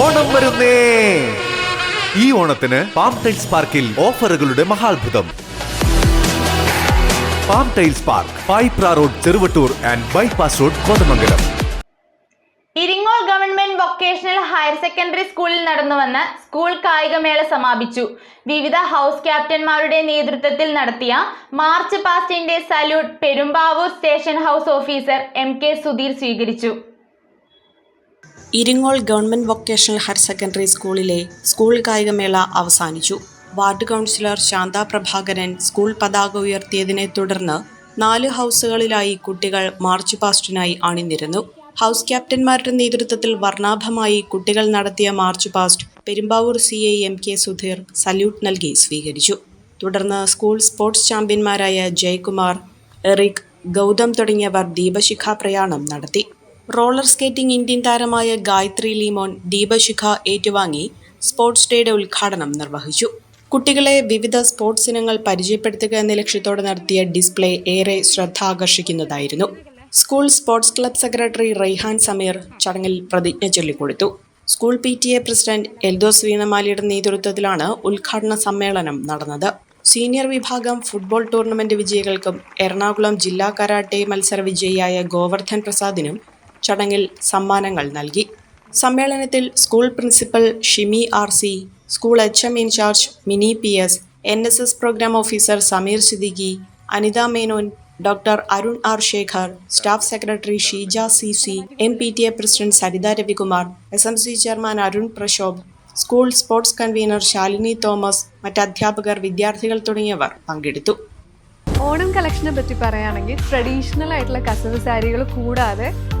ഓണം വരുന്നേ. ഈ ഓണത്തിന് പാം ടൈൽസ് പാർക്കിൽ ഓഫറുകളുടെ മഹാത്ഭുതം. Palm tiles park Payipra road Cheruvattoor and bypass road Kothamangalam. Iringol government vocational higher secondary സ്കൂളിൽ നടന്നുവന്ന സ്കൂൾ കായികമേള സമാപിച്ചു. വിവിധ ഹൗസ് ക്യാപ്റ്റന്മാരുടെ നേതൃത്വത്തിൽ നടത്തിയ march പാസ്റ്റിന്റെ salute Perumbavoor station house officer M K Sudheer സ്വീകരിച്ചു. Iringol government vocational higher secondary സ്കൂളിലെ സ്കൂൾ കായികമേള അവസാനിച്ചു. Ward councillor Shantha Prabhakaran school പതാക ഉയർത്തിയതിനെ തുടർന്ന് നാല് ഹൗസുകളിലായി കുട്ടികൾ മാർച്ച് പാസ്റ്റിനായി അണിനിരുന്നു. ഹൗസ് ക്യാപ്റ്റന്മാരുടെ നേതൃത്വത്തിൽ വർണാഭമായി കുട്ടികൾ നടത്തിയ march past Perumbavoor C I M K Sudheer salute നൽകി സ്വീകരിച്ചു. തുടർന്ന് സ്കൂൾ സ്പോർട്സ് ചാമ്പ്യന്മാരായ ജയകുമാർ എറിക് ഗൗതം തുടങ്ങിയവർ ദീപശിഖാ പ്രയാണം നടത്തി. റോളർ സ്കേറ്റിംഗ് ഇന്ത്യൻ താരമായ ഗായത്രി ലീമോൻ ദീപശിഖ ഏറ്റുവാങ്ങി സ്പോർട്സ് ഡേയുടെ ഉദ്ഘാടനം നിർവഹിച്ചു. കുട്ടികളെ വിവിധ സ്പോർട്സ് ഇനങ്ങൾ പരിചയപ്പെടുത്തുക എന്ന ലക്ഷ്യത്തോടെ നടത്തിയ ഡിസ്പ്ലേ ഏറെ ശ്രദ്ധ ആകർഷിക്കുന്നതായിരുന്നു school sports club secretary Raihan Sameer ചടങ്ങിൽ പ്രതിജ്ഞ ചൊല്ലിക്കൊടുത്തു. School P T A president Eldhos വീണമാലിയുടെ നേതൃത്വത്തിലാണ് ഉദ്ഘാടന സമ്മേളനം നടന്നത്. സീനിയർ വിഭാഗം ഫുട്ബോൾ ടൂർണമെന്റ് വിജയികൾക്കും എറണാകുളം ജില്ലാ കരാട്ടെ മത്സര വിജയിയായ ഗോവർദ്ധൻ പ്രസാദിനും ചടങ്ങിൽ സമ്മാനങ്ങൾ നൽകി. സമ്മേളനത്തിൽ school principal Shimi R C school H M incharge Mini P S N S S programme officer Sameer Siddiqui Anitha Menon doctor Arun R Shekhar staff secretary Sheeja C C M P T A president Saritha Ravikumar S M C chairman Arun Prashobh school sports convener Shalini Thomas മറ്റ് അധ്യാപകർ വിദ്യാർത്ഥികൾ തുടങ്ങിയവർ പങ്കെടുത്തു. ഓണം കളക്ഷനെ പറ്റി പറയുകയാണെങ്കിൽ traditional ആയിട്ടുള്ള കസവ് സാരികൾ കൂടാതെ